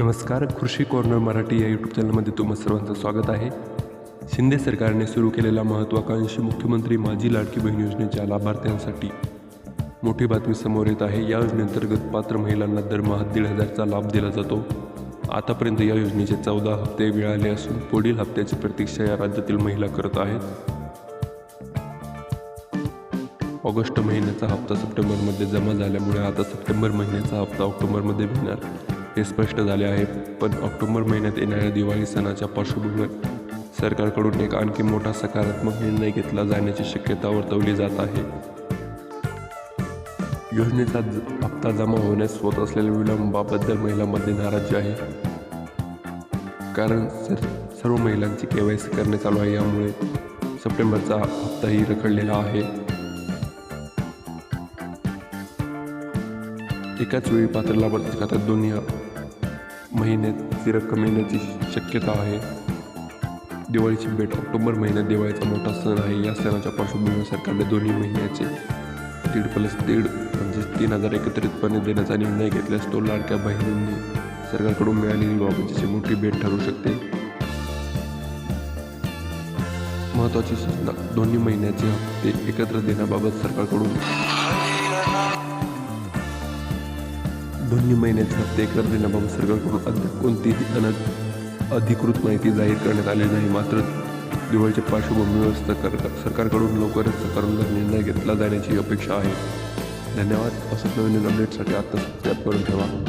नमस्कार कृषी कॉर्नर मराठी या यूट्यूब चॅनलमध्ये तुम्हा सर्वांचं स्वागत आहे. शिंदे सरकारने सुरू केलेल्या महत्त्वाकांक्षी मुख्यमंत्री माझी लाडकी बहीण योजनेच्या लाभार्थ्यांसाठी मोठी बातमी समोर येत आहे. या योजनेअंतर्गत पात्र महिलांना दरमहा दीड हजारचा लाभ दिला जातो. आतापर्यंत या योजनेचे चौदा हप्ते मिळाले असून पुढील हप्त्याची प्रतीक्षा या राज्यातील महिला करत आहेत. ऑगस्ट महिन्याचा हप्ता सप्टेंबरमध्ये जमा झाल्यामुळे आता सप्टेंबर महिन्याचा हप्ता ऑक्टोबरमध्ये मिळणार. हे स्पष्ट झाले आहे. पण ऑक्टोबर महिन्यात येणाऱ्या दिवाळी सणाच्या पार्श्वभूमीवर सरकारकडून एक आणखी मोठा सकारात्मक निर्णय घेतला जाण्याची शक्यता वर्तवली जात आहे. योजनेचा ज- हप्ता जमा होण्यास होत असलेल्या विलंबाबद्दल महिलांमध्ये नाराजी आहे. कारण सर सर्व महिलांची के वाय सी करणे चालू आहे. यामुळे सप्टेंबरचा हप्ताही रखडलेला आहे. एकाच वेळी पात्र लाभार्थी खात्यात दोन्ही ती रक्कम येण्याची शक्यता आहे. दिवाळीची भेट ऑक्टोबर महिन्यात दिवाळीचा मोठा सण आहे. या सणाच्या पार्श्वभूमीवर सरकारने दोन्ही महिन्याचे दीड प्लस दीड म्हणजे तीन हजार एकत्रितपणे देण्याचा निर्णय घेतल्यास तो लाडक्या बहिणींनी सरकारकडून मिळालेली बाबतीची मोठी भेट ठरू शकते. महत्त्वाची सूचना दोन्ही महिन्याचे हप्ते एकत्र देण्याबाबत सरकारकडून दोन्ही महिन्याचे हप्ते करण्याबाबत सरकारकडून अद्याप कोणतीही अन अधिकृत माहिती जाहीर करण्यात आली नाही. मात्र दिवाळीच्या पार्श्वभूमीवर सरकार सरकारकडून लवकरच सकारात्मक निर्णय घेतला जाण्याची अपेक्षा आहे. धन्यवाद. असं नवीन अपडेटसाठी आत्ता सबस्क्राईब करून ठेवा.